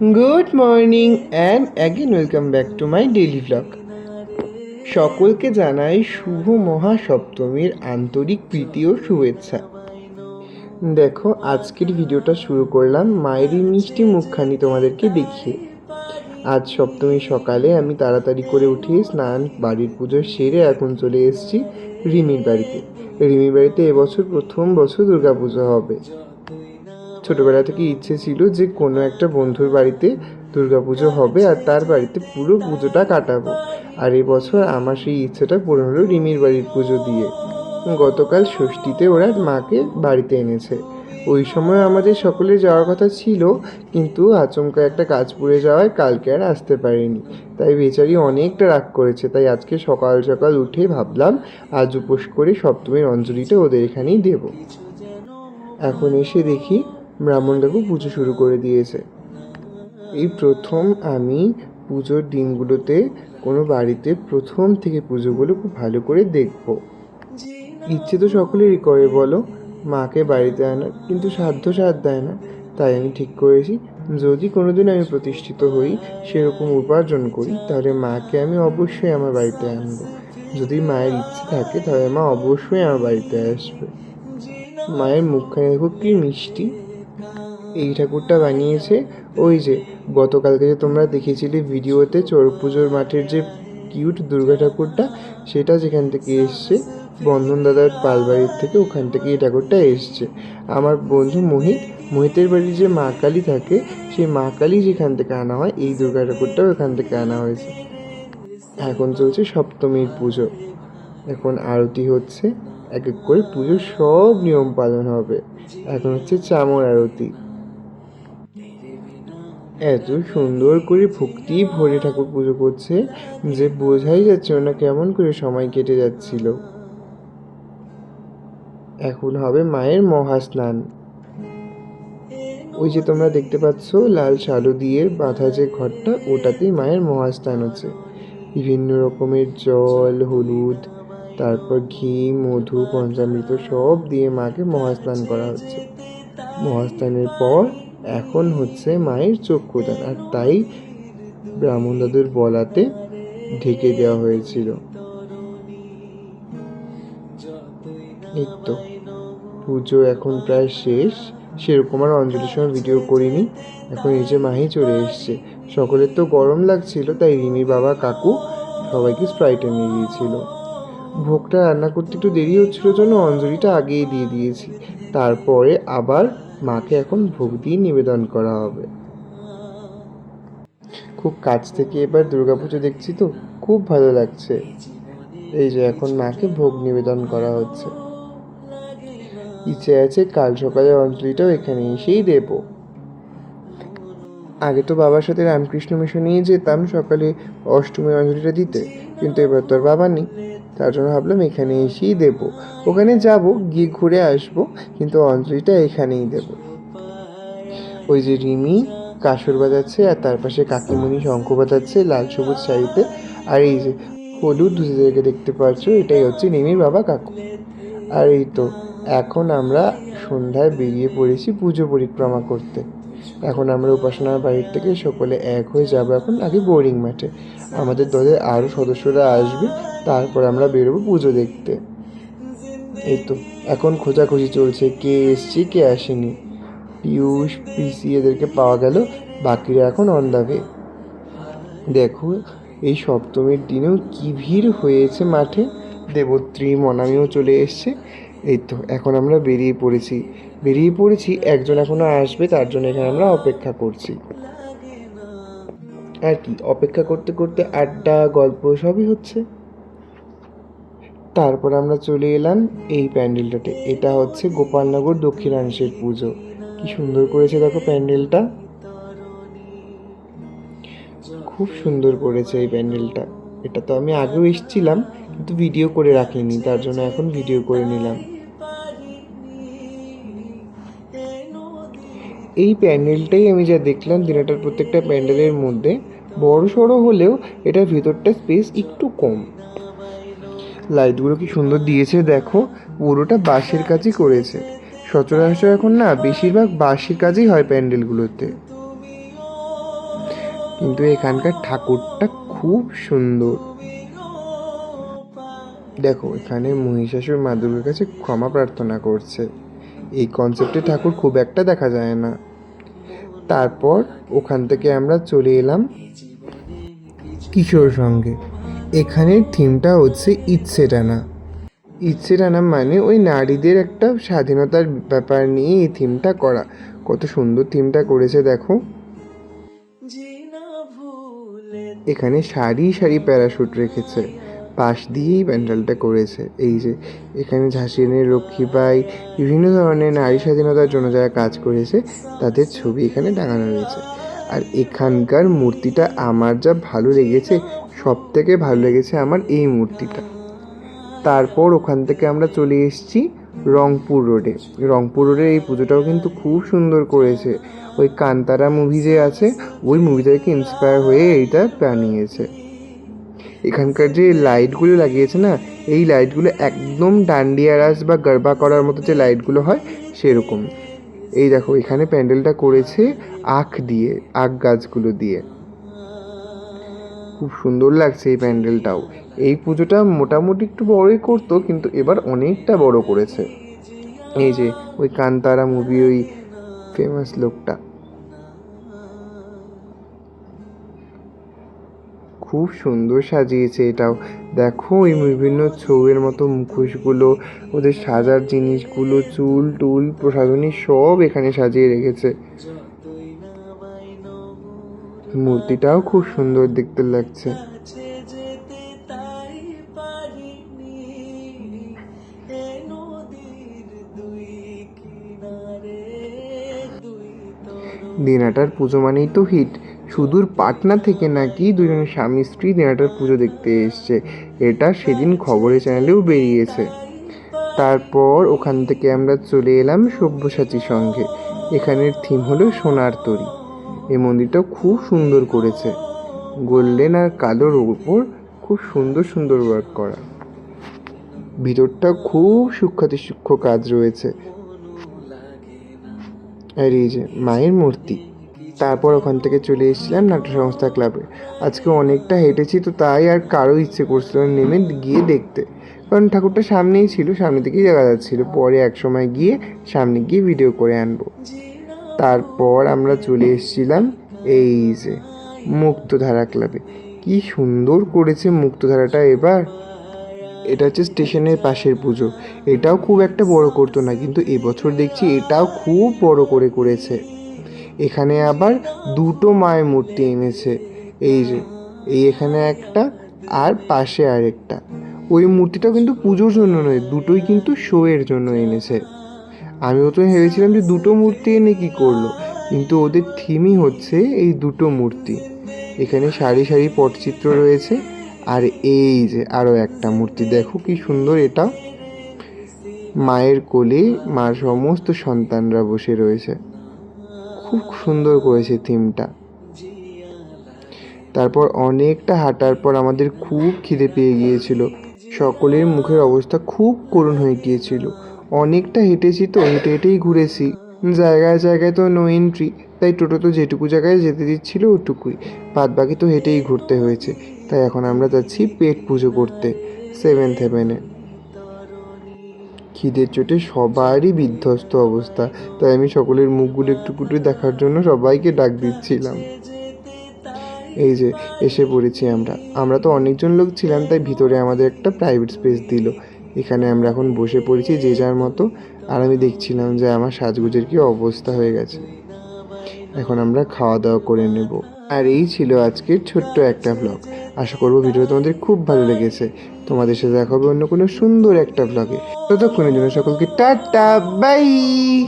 Good morning and again welcome back to my daily vlog সকলকে জানাই শুভ মহাসপ্তমীর আন্তরিক প্রীতি ও শুভেচ্ছা। দেখো, আজকের ভিডিওটা শুরু করলাম মায়েরই মিষ্টি মুখখানি তোমাদেরকে দেখিয়ে। আজ সপ্তমী সকালে আমি তাড়াতাড়ি করে উঠে স্নান, বাড়ির পুজো সেরে এখন চলে এসেছি রিমির বাড়িতে। রিমির বাড়িতে এবছর প্রথম বছর দুর্গাপুজো হবে। ছোটবেলা থেকে ইচ্ছে ছিল যে কোনো একটা বন্ধুর বাড়িতে দুর্গাপুজো হবে আর তার বাড়িতে পুরো পুজোটা কাটাবো। আর এবছর আমার সেই ইচ্ছেটা পূরণ হলো রিমির বাড়ির পুজো দিয়ে। গতকাল ষষ্ঠীতে ওরা মাকে বাড়িতে এনেছে। ওই সময় আমাদের সকলে যাওয়ার কথা ছিল, কিন্তু আচমকা একটা কাজ পড়ে যাওয়ায় কালকে আর আসতে পারিনি। তাই বেচারি অনেকটা রাগ করেছে, তাই আজকে সকাল সকাল উঠে ভাবলাম, আজ উপোস করে সপ্তমীর অঞ্জলিটা ওদের এখানেই দেব। এখন এসে দেখি ব্রাহ্মণ কাকু পুজো শুরু করে দিয়েছে। এই প্রথম আমি পুজোর দিনগুলোতে কোনো বাড়িতে প্রথম থেকে পুজোগুলো খুব ভালো করে দেখব। ইচ্ছে তো সকলেরই করে বলো, মাকে বাড়িতে আনার কিন্তু সাধ্য সাথ দেয় না, তাই আমি ঠিক করেছি। যদি কোনোদিন আমি প্রতিষ্ঠিত হই, সেরকম উপার্জন করি, তাহলে মাকে আমি অবশ্যই আমার বাড়িতে আনব। যদি মায়ের ইচ্ছে থাকে, তাহলে মা অবশ্যই আমার বাড়িতে আসবে। মায়ের মুখখানে দেখো কি মিষ্টি। এই ঠাকুরটা বানিয়েছে। ওই যে, গতকালকে যে তোমরা দেখেছিলে ভিডিওতে চোর পুজোর মাঠের যে কিউট দুর্গা ঠাকুরটা, সেটা যেখান থেকে এসছে, বন্ধন দাদার পালবাড়ির থেকে ওখান থেকে এই ঠাকুরটা এসছে। আমার বন্ধু মোহিত, মোহিতের বাড়ির যে মা কালী থাকে, সেই মা কালী যেখান থেকে আনা হয়, এই দুর্গা ঠাকুরটাও এখান থেকে আনা হয়েছে। এখন চলছে সপ্তমীর পুজো। এখন আরতি হচ্ছে, এক এক করে পুজোর সব নিয়ম পালন হবে। এখন হচ্ছে চামর আরতি। এত সুন্দর করে ভক্তি ভরে ঠাকুর পুজো করছে যে বোঝাই যাচ্ছে না কেমন করে সময় কেটে যাচ্ছিল। এখন হবে মায়ের মহাস্নান। ওই যে তোমরা দেখতে পাচ্ছ, লাল শালু দিয়ে বাঁধা যে ঘরটা, ওটাতেই মায়ের মহাস্নান হচ্ছে। বিভিন্ন রকমের জল, হলুদ, তারপর ঘি, মধু, পঞ্চামৃত সব দিয়ে মাকে মহাস্নান করা হচ্ছে। মহাস্নানের পর এখন হচ্ছে মায়ের চক্ষুদান, আর তাই ব্রাহ্মণ দাদুর বলাতে ঢেকে দেওয়া হয়েছিল। পুজো এখন প্রায় শেষ, সেরকম আর অঞ্জলির সময় ভিডিও করিনি, এখন এই যে মাহি চলে এসছে। সকলের তো গরম লাগছিল, তাই রিমি বাবা, কাকু সবাইকে স্প্রাইট এনে দিয়েছিল। ভোগটা রান্না করতে একটু দেরি হচ্ছিল জন্য অঞ্জলিটা আগেই দিয়ে দিয়েছি। তারপরে আবার মাকে এখন ভোগ দিয়ে নিবেদন করা হবে। খুব কাছ থেকে এবার দুর্গাপুজো দেখছি তো, খুব ভালো লাগছে। এই যে এখন মাকে ভোগ নিবেদন করা হচ্ছে। ইচ্ছে আছে কাল সকালে অঞ্জলিটাও এখানে এসেই দেব। আগে তো বাবার সাথে রামকৃষ্ণ মিশনেই যেতাম সকালে অষ্টমী অঞ্জলিটা দিতে, কিন্তু এবার তোর বাবা নেই। তার জন্য ভাবলাম এখানে এসেই দেবো। ওখানে যাব, গিয়ে ঘুরে আসব, কিন্তু অঞ্জলিটা এখানেই দেব। ওই যে রিমি, কাসর বাজাচ্ছে আর তার পাশে কাকিমণি শঙ্খ বাজাচ্ছে লাল সবুজ শাড়িতে। আর এই যে হলুদ জায়গায় দেখতে পাচ্ছ, এটাই হচ্ছে রিমির বাবা কাকু। আর এই তো, এখন আমরা সন্ধ্যায় বেরিয়ে পড়েছি পুজো পরিক্রমা করতে। এখন আমরা উপাসনার বাড়ির থেকে সকলে এক হয়ে যাব এখন আগে বোরিং মাঠে। আমাদের দলের আরও সদস্যরা আসবে তারপর আমরা বেরোবো পুজো দেখতে। এই তো, এখন খোঁজাখুঁজি চলছে, কে এসছে, কে আসেনি। পিয়ুষ পিসি এদেরকে পাওয়া গেল, বাকিরা এখন অন দ্য ওয়ে দেখো, এই সপ্তমীর দিনেও কি ভিড় হয়েছে মাঠে? দেবত্রী, মনামিও চলে এসছে। এই তো, এখন আমরা বেরিয়ে পড়েছি। বেরিয়ে পড়েছি, একজন এখনও আসবে, তার জন্য এখানে আমরা অপেক্ষা করছি। আর কি, অপেক্ষা করতে করতে আড্ডা, গল্প সবই হচ্ছে। তারপর আমরা চলে এলাম এই প্যান্ডেলটাতে। এটা হচ্ছে গোপালনগর দক্ষিণাংশের পুজো। কি সুন্দর করেছে দেখো প্যান্ডেলটা। খুব সুন্দর করেছে এই প্যান্ডেলটা। এটা তো আমি আগেও এসেছিলাম, কিন্তু ভিডিও করে রাখিনি, তার জন্য এখন ভিডিও করে নিলাম। এই প্যান্ডেলটাই আমি যা দেখলাম দিনাটার প্রত্যেকটা প্যান্ডেলের মধ্যে বড় সড়ো হলেও এটার ভেতরটা স্পেস একটু কম। লাইটগুলো কি সুন্দর দিয়েছে দেখো, পুরোটা বাঁশের কাজই করেছে। সচরাচর এখন না, বেশিরভাগ বাঁশের কাজই হয় প্যান্ডেলগুলোতে। কিন্তু এখানকার ঠাকুরটা খুব সুন্দর। দেখো, এখানে মহিষাসুর মা দুর্গার কাছে ক্ষমা প্রার্থনা করছে। এই কনসেপ্টে ঠাকুর খুব একটা দেখা যায় না। তারপর ওখান থেকে আমরা চলে এলাম কিশোর সঙ্গে। এখানের থিমটা হচ্ছে ইচ্ছে টানা। ইচ্ছে টানা মানে ওই নারীদের একটা স্বাধীনতার ব্যাপার নিয়ে এই থিমটা করা। কত সুন্দর থিমটা করেছে, দেখো। এখানে সারি সারি প্যারাশুট রেখেছে। পাশ দিয়েই প্যান্ডেলটা করেছে। এই যে, এখানে ঝাঁসিনের রক্ষীবাই বিভিন্ন ধরনের নারী স্বাধীনতার জন্য যারা কাজ করেছে, তাদের ছবি এখানে টাঙানো রয়েছে। আর এখানকার মূর্তিটা আমার যা ভালো লেগেছে সব থেকে ভালো লেগেছে আমার এই মূর্তিটা। তারপর ওখান থেকে আমরা চলে এসেছি রংপুর রোডে। রংপুর রোডের এই পুজোটাও কিন্তু খুব সুন্দর করেছে। ওই কান্তারা মুভি যে আছে, ওই মুভি থেকে ইন্সপায়ার হয়ে এইটা বানিয়েছে। এখানকার যে লাইটগুলো লাগিয়েছে না, এই লাইটগুলো একদম ডান্ডিয়া রাস বা গরবা করার মতো যে লাইটগুলো হয়, সেরকম। এই দেখো, এখানে প্যান্ডেলটা করেছে আখ দিয়ে, আখ গাছগুলো দিয়ে। খুব সুন্দর লাগছে এই প্যান্ডেলটাও। এই পুজোটা মোটামুটি একটু বড়ই করতো, কিন্তু এবার অনেকটা বড় করেছে। এই যে, ওই কান্তারা মুভি ওই ফেমাস লোকটা। খুব সুন্দর সাজিয়েছে এটাও। দেখো ওই বিভিন্ন ছবির মতো মুখোশগুলো, ওদের সাজার জিনিসগুলো, চুল, টুল, প্রসাধনী সব এখানে সাজিয়ে রেখেছে। মূর্তিটাও খুব সুন্দর দেখতে লাগছে। দিনাটার পুজো মানেই তো হিট। সুদূর পাটনা থেকে নাকি দুজন স্বামী স্ত্রী দিনাটার পুজো দেখতে এসছে। এটা সেদিন খবরের চ্যানেলেও বেরিয়েছে। তারপর ওখান থেকে আমরা চলে এলাম সব্যসাচী সঙ্গে। এখানের থিম হলো সোনার তরী। এই মন্দিরটাও খুব সুন্দর করেছে। গোল্ডেন আর কালোর উপর খুব সুন্দর সুন্দর ওয়ার্ক করা। ভিতরটা খুব সূক্ষ্মাতি সূক্ষ্ম কাজ রয়েছে। আর এই যে মায়ের মূর্তি। তারপর ওখান থেকে চলে এসেছিলাম নাট্য সংস্থা ক্লাবে। আজকে অনেকটা হেঁটেছি তো তাই আর কারও ইচ্ছে করছিল নেমে গিয়ে দেখতে। কারণ ঠাকুরটা সামনেই ছিল, সামনে থেকেই দেখা যাচ্ছিল। পরে এক সময় গিয়ে সামনে গিয়ে ভিডিও করে আনব। তারপর আমরা চলে এসেছিলাম এই যে মুক্তধারা ক্লাবে। কি সুন্দর করেছে মুক্তধারাটা এবার। এটা হচ্ছে স্টেশনের পাশের পুজো। এটাও খুব একটা বড় করতো না, কিন্তু এবছর দেখছি এটাও খুব বড় করে করেছে। এখানে আবার দুটো মায়ের মূর্তি এনেছে। এই যে, এই এখানে একটা আর পাশে আরেকটা। ওই মূর্তিটাও কিন্তু পুজোর জন্য নয়, দুটোই কিন্তু শো এর জন্য এনেছে। আমি প্রথমে ভেবেছিলাম যে দুটো মূর্তি এনে কী করল, কিন্তু ওদের থিমই হচ্ছে এই দুটো মূর্তি। এখানে সারি সারি পটচিত্র রয়েছে, আর এই যে আরও একটা মূর্তি, দেখো কি সুন্দর এটা মায়ের কোলে মার সমস্ত সন্তানরা বসে রয়েছে। খুব সুন্দর করেছে থিমটা তারপর অনেকটা হাঁটার পর আমাদের খুব খিদে পেয়ে গিয়েছিল। সকলের মুখের অবস্থা খুব করুণ হয়ে গিয়েছিল। অনেকটা হেঁটেছি তো, হেঁটে হেঁটেই ঘুরেছি। জায়গায় জায়গায় তো নো এন্ট্রি তাই টোটো তো যেটুকু জায়গায় যেতে দিচ্ছিল ওটুকুই। বাদ বাকি তো হেঁটেই ঘুরতে হয়েছে। তাই এখন আমরা যাচ্ছি পেট পুজো করতে সেভেন্থ হেভেনে খিদের চোটে সবারই বিধ্বস্ত অবস্থা। তাই আমি সকলের মুখগুলো একটু কুটু দেখার জন্য সবাইকে ডাক দিচ্ছিলাম। এই যে, এসে পড়েছি আমরা। আমরা তো অনেকজন লোক ছিলাম, তাই ভিতরে আমাদের একটা প্রাইভেট স্পেস দিল। এখানে আমরা এখন বসে পড়েছি যে যার মতো। আর আমি দেখছিলাম যে আমার সাজগুজের কি অবস্থা হয়ে গেছে। এখন আমরা খাওয়া দাওয়া করে নেব। আর এই ছিল আজকের ছোট্ট একটা ব্লগ আশা করব ভিডিও তোমাদের খুব ভালো লেগেছে। তোমাদের সাথে দেখা হবে অন্য কোনো সুন্দর একটা ব্লগে ততক্ষণের জন্য সকলকে টাটা, বাই!